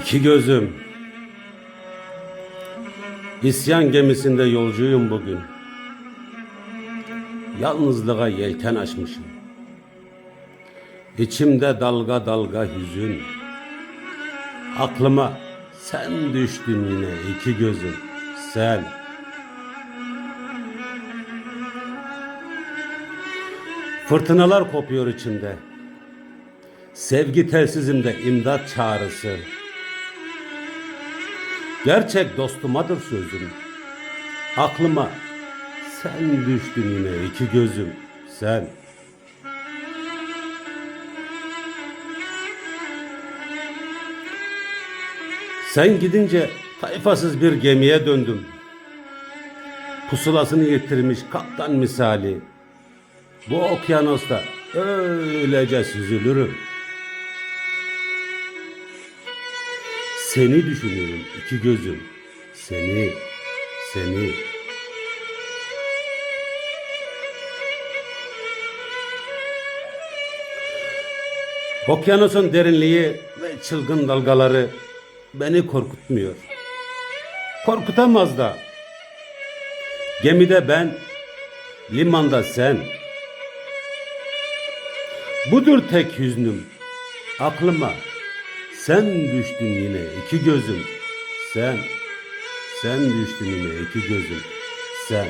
İki gözüm. İsyan gemisinde yolcuyum bugün. Yalnızlığa yelken açmışım. İçimde dalga dalga hüzün. Aklıma sen düştün yine iki gözüm. Sen. Fırtınalar kopuyor içimde. Sevgi telsizimde imdat çağrısı. Gerçek dostumadır sözüm. Aklıma sen düştün yine iki gözüm. Sen. Sen gidince tayfasız bir gemiye döndüm. Pusulasını yitirmiş kaptan misali. Bu okyanusta öylece süzülürüm. Seni düşünüyorum iki gözüm. Seni, seni. Okyanusun derinliği ve çılgın dalgaları beni korkutmuyor. Korkutamaz da. Gemide ben, limanda sen. Budur tek hüznüm. Aklıma sen düştün yine iki gözüm. Sen, sen düştün yine iki gözüm. Sen.